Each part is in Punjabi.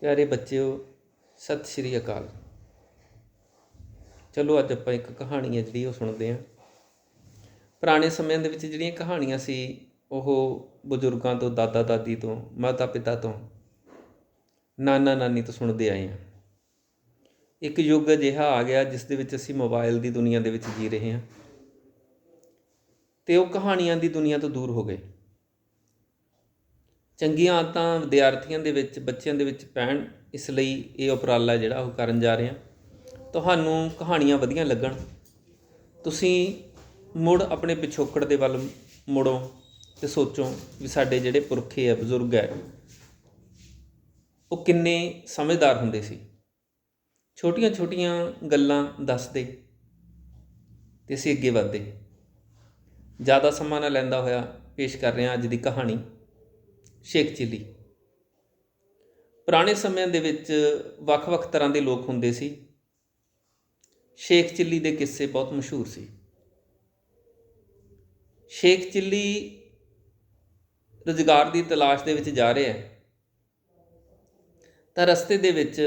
ਪਿਆਰੇ ਬੱਚਿਓ, ਸਤਿ ਸ਼੍ਰੀ ਅਕਾਲ। ਚਲੋ ਅੱਜ ਆਪਾਂ ਇੱਕ ਕਹਾਣੀ ਹੈ ਜਿਹੜੀ ਉਹ ਸੁਣਦੇ ਹਾਂ। ਪੁਰਾਣੇ ਸਮਿਆਂ ਦੇ ਵਿੱਚ ਜਿਹੜੀਆਂ ਕਹਾਣੀਆਂ ਸੀ, ਉਹ ਬਜ਼ੁਰਗਾਂ ਤੋਂ, ਦਾਦਾ ਦਾਦੀ ਤੋਂ, ਮਾਤਾ ਪਿਤਾ ਤੋਂ, ਨਾਨਾ ਨਾਨੀ ਤੋਂ ਸੁਣਦੇ ਆਏ ਹਾਂ। ਇੱਕ ਯੁੱਗ ਅਜਿਹਾ ਆ ਗਿਆ, ਜਿਸ ਦੇ ਵਿੱਚ ਅਸੀਂ ਮੋਬਾਈਲ ਦੀ ਦੁਨੀਆ ਦੇ ਵਿੱਚ ਜੀ ਰਹੇ ਹਾਂ। ਤੇ ਉਹ ਕਹਾਣੀਆਂ ਦੀ ਦੁਨੀਆ ਤੋਂ ਦੂਰ ਹੋ ਗਏ। ਚੰਗੀਆਂ ਆਦਤਾਂ ਵਿਦਿਆਰਥੀਆਂ ਦੇ ਵਿੱਚ, ਬੱਚਿਆਂ ਦੇ ਵਿੱਚ ਪੈਣ, ਇਸ ਲਈ ਇਹ ਉਪਰਾਲਾ ਜਿਹੜਾ ਉਹ ਕਰਨ ਜਾ ਰਹੇ ਹਾਂ। ਤੁਹਾਨੂੰ ਕਹਾਣੀਆਂ ਵਧੀਆ ਲੱਗਣ। ਤੁਸੀਂ ਮੁੜ ਆਪਣੇ ਪਿਛੋਕੜ ਦੇ ਵੱਲ ਮੁੜੋ ਤੇ ਸੋਚੋ ਵੀ ਸਾਡੇ ਜਿਹੜੇ ਪੁਰਖੇ ਆ, ਬਜ਼ੁਰਗ ਹੈ ਉਹ ਕਿੰਨੇ ਸਮਝਦਾਰ ਹੁੰਦੇ ਸੀ। ਛੋਟੀਆਂ ਛੋਟੀਆਂ ਗੱਲਾਂ ਦੱਸਦੇ ਤੇ ਅਸੀਂ ਅੱਗੇ ਵਧਦੇ। ਜ਼ਿਆਦਾ ਸਮਾਂ ਨਾ ਲੈਂਦਾ ਹੋਇਆ, ਪੇਸ਼ ਕਰ ਰਹੇ ਹਾਂ ਅੱਜ ਦੀ ਕਹਾਣੀ। ਸ਼ੇਖ ਚਿੱਲੀ ਪੁਰਾਣੇ ਸਮਿਆਂ ਦੇ ਵਿੱਚ ਵੱਖ-ਵੱਖ ਤਰ੍ਹਾਂ ਦੇ ਲੋਕ ਹੁੰਦੇ ਸੀ। ਸ਼ੇਖ ਚਿੱਲੀ ਦੇ ਕਿੱਸੇ ਬਹੁਤ ਮਸ਼ਹੂਰ ਸੀ। ਸ਼ੇਖ ਚਿੱਲੀ ਰੁਜ਼ਗਾਰ ਦੀ ਤਲਾਸ਼ ਦੇ ਵਿੱਚ ਜਾ ਰਿਹਾ ਹੈ। ਤਾਂ ਰਸਤੇ ਦੇ ਵਿੱਚ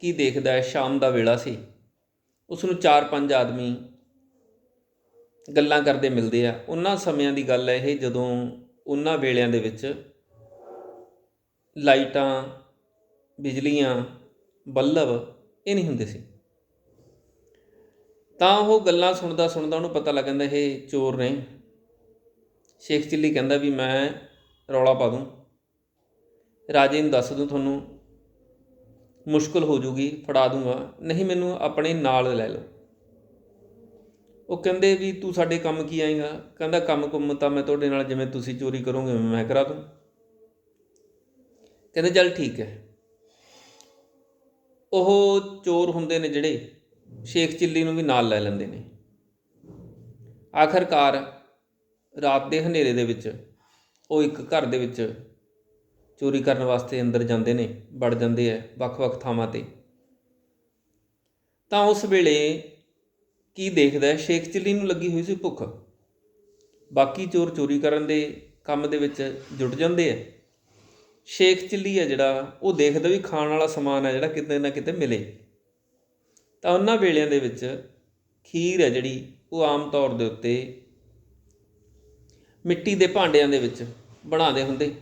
ਕੀ ਦੇਖਦਾ ਹੈ? ਸ਼ਾਮ ਦਾ ਵੇਲਾ ਸੀ। ਉਸ ਨੂੰ ਚਾਰ ਪੰਜ ਆਦਮੀ ਗੱਲਾਂ ਕਰਦੇ ਮਿਲਦੇ ਆ। ਉਹਨਾਂ ਸਮਿਆਂ ਦੀ ਗੱਲ ਹੈ ਇਹ ਜਦੋਂ ਉਹਨਾਂ ਵੇਲਿਆਂ ਦੇ ਵਿੱਚ ਲਾਈਟਾਂ, ਬਿਜਲੀਆਂ, ਬੱਲਬ ਇਹ ਨਹੀਂ ਹੁੰਦੇ ਸੀ। ਤਾਂ ਉਹ ਗੱਲਾਂ ਸੁਣਦਾ ਸੁਣਦਾ ਉਹਨੂੰ ਪਤਾ ਲੱਗ ਜਾਂਦਾ, ਇਹ ਚੋਰ ਨੇ। ਸ਼ੇਖ ਚਿੱਲੀ ਕਹਿੰਦਾ ਵੀ ਮੈਂ ਰੌਲਾ ਪਾ ਦੂੰ। ਰਾਜੇ ਨੂੰ ਦੱਸ ਦੂੰ ਤੁਹਾਨੂੰ, ਮੁਸ਼ਕਲ ਹੋ ਜੂਗੀ, ਫੜਾ ਦੂੰਗਾ। ਨਹੀਂ, ਮੈਨੂੰ ਆਪਣੇ ਨਾਲ ਲੈ ਲਓ। ਉਹ ਕਹਿੰਦੇ ਵੀ ਤੂੰ ਸਾਡੇ ਕੰਮ ਕੀ ਆਏਗਾ? ਕਹਿੰਦਾ ਕੰਮ ਕੁੰਮ ਤਾਂ ਮੈਂ ਤੁਹਾਡੇ ਨਾਲ, ਜਿਵੇਂ ਤੁਸੀਂ ਚੋਰੀ ਕਰੋਗੇ ਮੈਂ ਕਰਾ ਦੂੰ। ਕਹਿੰਦੇ ਚੱਲ ਠੀਕ ਹੈ। ਉਹ ਚੋਰ ਹੁੰਦੇ ਨੇ ਜਿਹੜੇ, ਸ਼ੇਖ ਚਿੱਲੀ ਨੂੰ ਵੀ ਨਾਲ ਲੈ ਲੈਂਦੇ ਨੇ। ਆਖਰਕਾਰ ਰਾਤ ਦੇ ਹਨੇਰੇ ਦੇ ਵਿੱਚ ਉਹ ਇੱਕ ਘਰ ਦੇ ਵਿੱਚ ਚੋਰੀ ਕਰਨ ਵਾਸਤੇ ਅੰਦਰ ਜਾਂਦੇ ਨੇ, ਵੜ ਜਾਂਦੇ ਆ ਵੱਖ-ਵੱਖ ਥਾਵਾਂ ਤੇ। ਤਾਂ ਉਸ ਵੇਲੇ ਕੀ ਦੇਖਦਾ ਹੈ? ਸ਼ੇਖ ਚਿੱਲੀ ਨੂੰ ਲੱਗੀ ਹੋਈ ਸੀ ਭੁੱਖ। ਬਾਕੀ ਚੋਰ ਚੋਰੀ ਕਰਨ ਦੇ ਕੰਮ ਦੇ ਵਿੱਚ ਜੁਟ ਜਾਂਦੇ ਆ। ਸ਼ੇਖ ਚਿੱਲੀ ਹੈ ਜਿਹੜਾ, ਉਹ ਦੇਖਦਾ ਵੀ ਖਾਣ ਵਾਲਾ ਸਮਾਨ ਹੈ ਜਿਹੜਾ ਕਿਤੇ ਨਾ ਕਿਤੇ ਮਿਲੇ। ਤਾਂ ਉਹਨਾਂ ਵੇਲਿਆਂ ਦੇ ਵਿੱਚ ਖੀਰ ਹੈ ਜਿਹੜੀ, ਉਹ ਆਮ ਤੌਰ ਦੇ ਉੱਤੇ ਮਿੱਟੀ ਦੇ ਭਾਂਡਿਆਂ ਦੇ ਵਿੱਚ ਬਣਾਉਂਦੇ ਹੁੰਦੇ।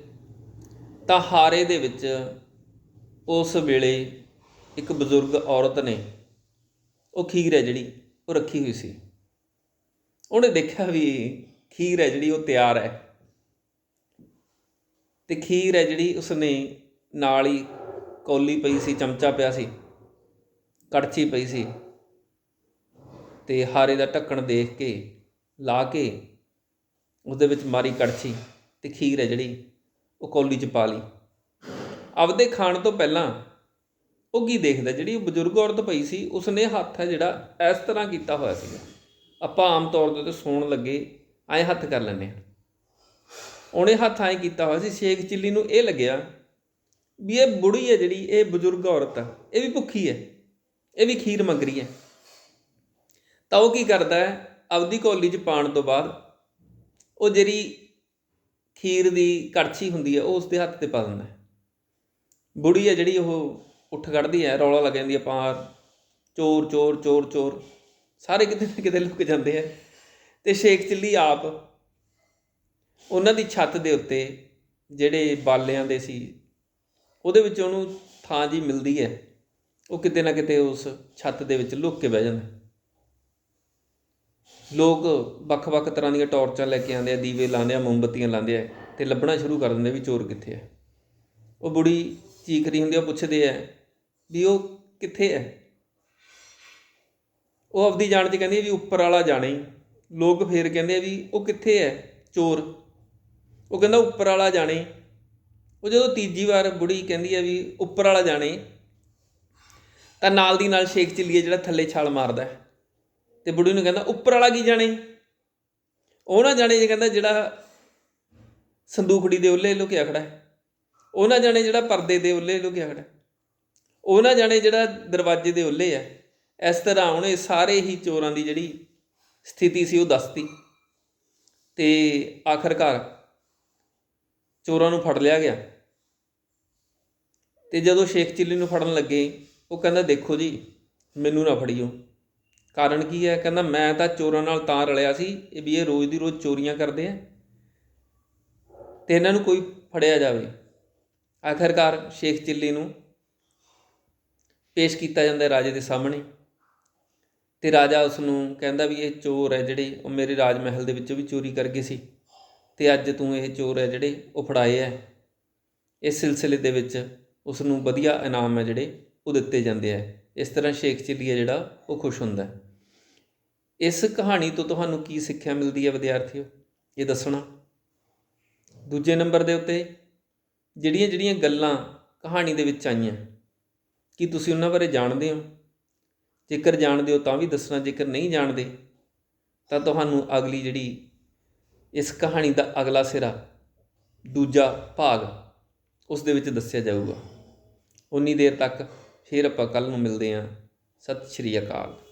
ਤਾਂ ਹਾਰੇ ਦੇ ਵਿੱਚ ਉਸ ਵੇਲੇ ਇੱਕ ਬਜ਼ੁਰਗ ਔਰਤ ਨੇ, ਉਹ ਖੀਰ ਹੈ ਜਿਹੜੀ, ਉਹ ਰੱਖੀ ਹੋਈ ਸੀ। ਉਹਨੇ ਦੇਖਿਆ ਵੀ ਖੀਰ ਹੈ ਜਿਹੜੀ, ਉਹ ਤਿਆਰ ਹੈ। ਅਤੇ ਖੀਰ ਹੈ ਜਿਹੜੀ ਉਸਨੇ ਨਾਲ ਹੀ ਕੌਲੀ ਪਈ ਸੀ, ਚਮਚਾ ਪਿਆ ਸੀ, ਕੜਛੀ ਪਈ ਸੀ ਅਤੇ ਹਾਰੇ ਦਾ ਢੱਕਣ ਦੇਖ ਕੇ, ਲਾ ਕੇ ਉਹਦੇ ਵਿੱਚ ਮਾਰੀ ਕੜਛੀ ਅਤੇ ਖੀਰ ਹੈ ਜਿਹੜੀ ਉਹ ਕੌਲੀ 'ਚ ਪਾ ਲਈ। ਆਪਦੇ ਖਾਣ ਤੋਂ ਪਹਿਲਾਂ ਉਹ ਕੀ ਦੇਖਦਾ? ਜਿਹੜੀ ਉਹ ਬਜ਼ੁਰਗ ਔਰਤ ਪਈ ਸੀ, ਉਸਨੇ ਹੱਥ ਹੈ ਜਿਹੜਾ ਇਸ ਤਰ੍ਹਾਂ ਕੀਤਾ ਹੋਇਆ ਸੀਗਾ। ਆਪਾਂ ਆਮ ਤੌਰ ਦੇ ਉੱਤੇ ਸੌਣ ਲੱਗੇ ਐਂ ਹੱਥ ਕਰ ਲੈਂਦੇ ਹਾਂ। ਉਹਨੇ ਹੱਥ ਐਂ ਕੀਤਾ ਹੋਇਆ ਸੀ, ਸ਼ੇਖ ਚਿੱਲੀ ਨੂੰ ਇਹ ਲੱਗਿਆ ਵੀ ਇਹ ਬੁੜੀ ਹੈ ਜਿਹੜੀ, ਇਹ ਬਜ਼ੁਰਗ ਔਰਤ ਆ, ਇਹ ਵੀ ਭੁੱਖੀ ਹੈ, ਇਹ ਵੀ ਖੀਰ ਮੰਗ ਰਹੀ ਹੈ। ਤਾਂ ਉਹ ਕੀ ਕਰਦਾ ਹੈ? ਆਪਦੀ ਕੌਲੀ 'ਚ ਪਾਣ ਤੋਂ ਬਾਅਦ ਉਹ ਜਿਹੜੀ ਖੀਰ ਦੀ ਕੜਛੀ ਹੁੰਦੀ ਹੈ, ਉਹ ਉਸਦੇ ਹੱਥ ਤੇ ਪਾ ਦਿੰਦਾ ਹੈ। ਬੁੜੀ ਹੈ ਜਿਹੜੀ, ਉਹ ਉੱਠ ਖੜਦੀ ਹੈ, ਰੌਲਾ ਲੱਗ ਜਾਂਦੀ ਹੈ, ਪਾਰ, ਚੋਰ ਚੋਰ ਚੋਰ ਚੋਰ, ਸਾਰੇ ਕਿਤੇ ਨਾ ਕਿਤੇ ਲੁਕ ਜਾਂਦੇ ਆ ਤੇ ਸ਼ੇਖ ਚਿੱਲੀ ਆਪ ਉਹਨਾਂ ਦੀ ਛੱਤ ਦੇ ਉੱਤੇ ਜਿਹੜੇ ਬਾਲਿਆਂ ਦੇ ਸੀ, ਉਹਦੇ ਵਿੱਚ ਉਹਨੂੰ ਥਾਂ ਜਿਹੀ ਮਿਲਦੀ ਹੈ, ਉਹ ਕਿਤੇ ਨਾ ਕਿਤੇ ਉਸ ਛੱਤ ਦੇ ਵਿੱਚ ਲੁੱਕ ਕੇ ਬਹਿ ਜਾਂਦਾ ਲੋਕ ਵੱਖ-ਵੱਖ ਤਰ੍ਹਾਂ ਦੀਆਂ ਟਾਰਚਾਂ ਲੈ ਕੇ ਆਉਂਦੇ ਆ, ਦੀਵੇ ਲਾਉਂਦੇ ਆ, ਮੋਮਬੱਤੀਆਂ ਲਾਉਂਦੇ ਆ ਤੇ ਲੱਭਣਾ ਸ਼ੁਰੂ ਕਰ ਦਿੰਦੇ ਵੀ ਚੋਰ ਕਿੱਥੇ ਹੈ ਉਹ ਬੁੜੀ ਚੀਖ ਰਹੀ ਹੁੰਦੀ ਆ ਪੁੱਛਦੇ ਆ ਵੀ ਉਹ ਕਿੱਥੇ ਹੈ ਉਹ ਆਪਦੀ ਜਾਣ 'ਚ ਕਹਿੰਦੀ ਵੀ ਉੱਪਰ ਵਾਲਾ ਜਾਣੇ ਲੋਕ ਫੇਰ ਕਹਿੰਦੇ ਆ ਵੀ ਉਹ ਕਿੱਥੇ ਹੈ ਚੋਰ। ਉਹ ਕਹਿੰਦਾ ਉੱਪਰ ਵਾਲਾ ਜਾਣੇ। ਉਹ ਜਦੋਂ ਤੀਜੀ ਵਾਰ ਬੁੜੀ ਕਹਿੰਦੀ ਆ ਵੀ ਉੱਪਰ ਵਾਲਾ ਜਾਣੇ, ਤਾਂ ਨਾਲ ਦੀ ਨਾਲ ਸ਼ੇਖ ਚਿੱਲੀਏ ਜਿਹੜਾ ਥੱਲੇ ਛਾਲ ਮਾਰਦਾ ਹੈ। ਤੇ ਬੁੜੀ ਨੂੰ ਕਹਿੰਦਾ ਉੱਪਰ ਵਾਲਾ ਕੀ ਜਾਣੇ? ਉਹ ਨਾ ਜਾਣੇ ਜੇ ਕਹਿੰਦਾ ਜਿਹੜਾ ਸੰਦੂਖੜੀ ਦੇ ਉੱਲੇ ਲੁਕਿਆ ਖੜਾ ਹੈ। ਉਹ ਨਾ ਜਾਣੇ ਜਿਹੜਾ ਪਰਦੇ ਦੇ ਉੱਲੇ ਲੁਕਿਆ ਖੜਾ ਹੈ। ਉਹ ਨਾ ਜਾਣੇ ਜਿਹੜਾ ਦਰਵਾਜ਼ੇ ਦੇ ਉੱਲੇ ਹੈ। ਇਸ ਤਰ੍ਹਾਂ ਉਹਨੇ ਸਾਰੇ ਹੀ ਚੋਰਾਂ ਦੀ ਜਿਹੜੀ ਸਥਿਤੀ ਸੀ ਉਹ ਦੱਸਤੀ। ਤੇ ਆਖਰਕਾਰ ਚੋਰਾਂ ਨੂੰ ਫੜ ਲਿਆ ਗਿਆ। ਤੇ ਜਦੋਂ ਸ਼ੇਖ ਚਿੱਲੀ ਨੂੰ ਫੜਨ ਲੱਗੇ, ਉਹ ਕਹਿੰਦਾ, ਦੇਖੋ ਜੀ, ਮੈਨੂੰ ਨਾ ਫੜਿਓ। ਕਾਰਨ ਕੀ ਹੈ? ਕਹਿੰਦਾ, ਮੈਂ ਤਾਂ ਚੋਰਾਂ ਨਾਲ ਤਾਂ ਰਲਿਆ ਸੀ, ਇਹ ਵੀ ਇਹ ਰੋਜ਼ ਦੀ ਰੋਜ਼ ਚੋਰੀਆਂ ਕਰਦੇ ਆ। ਤੇ ਇਹਨਾਂ ਨੂੰ ਕੋਈ ਫੜਿਆ ਜਾਵੇ। ਆਖਰਕਾਰ ਸ਼ੇਖ ਚਿੱਲੀ ਨੂੰ ਪੇਸ਼ ਕੀਤਾ ਜਾਂਦਾ ਹੈ ਰਾਜੇ ਦੇ ਸਾਹਮਣੇ। ਤੇ ਰਾਜਾ ਉਸ ਨੂੰ ਕਹਿੰਦਾ ਵੀ, ਇਹ ਚੋਰ ਹੈ ਜਿਹੜੇ ਉਹ ਮੇਰੇ ਰਾਜ ਮਹਿਲ ਦੇ ਵਿੱਚੋਂ ਵੀ ਚੋਰੀ ਕਰ ਗਏ ਸੀ। ਤੇ ਅੱਜ ਤੂੰ ਇਹ ਚੋਰ ਹੈ ਜਿਹੜੇ ਉਹ ਫੜਾਏ ਹੈ। ਇਸ ਸਿਲਸਿਲੇ ਦੇ ਵਿੱਚ ਉਸ ਨੂੰ ਵਧੀਆ ਇਨਾਮ ਹੈ ਜਿਹੜੇ ਉਹ ਦਿੱਤੇ ਜਾਂਦੇ ਆ ਇਸ ਤਰ੍ਹਾਂ ਸ਼ੇਖ ਚਿੱਲੀ ਹੈ ਜਿਹੜਾ ਉਹ ਖੁਸ਼ ਹੁੰਦਾ ਹੈ। ਇਸ ਕਹਾਣੀ ਤੋਂ ਤੁਹਾਨੂੰ ਕੀ ਸਿੱਖਿਆ ਮਿਲਦੀ ਹੈ ਵਿਦਿਆਰਥੀਓ? ਇਹ ਦੱਸਣਾ। ਦੂਜੇ ਨੰਬਰ ਦੇ ਉੱਤੇ ਜਿਹੜੀਆਂ ਜਿਹੜੀਆਂ ਗੱਲਾਂ ਕਹਾਣੀ ਦੇ ਵਿੱਚ ਆਈਆਂ, ਕੀ ਤੁਸੀਂ ਉਹਨਾਂ ਬਾਰੇ ਜਾਣਦੇ ਹੋ? ਜੇਕਰ ਜਾਣਦੇ ਹੋ ਤਾਂ ਵੀ ਦੱਸਣਾ, ਜੇਕਰ ਨਹੀਂ ਜਾਣਦੇ ਤਾਂ ਤੁਹਾਨੂੰ ਅਗਲੀ ਜਿਹੜੀ ਇਸ ਕਹਾਣੀ ਦਾ ਅਗਲਾ ਸਿਰਾ ਦੂਜਾ ਭਾਗ ਉਸ ਦੇ ਵਿੱਚ ਦੱਸਿਆ ਜਾਊਗਾ। ਉਨੀ ਦੇਰ ਤੱਕ ਫਿਰ ਆਪਾਂ ਕੱਲ ਨੂੰ ਮਿਲਦੇ ਹਾਂ। ਸਤਿ ਸ਼੍ਰੀ ਅਕਾਲ।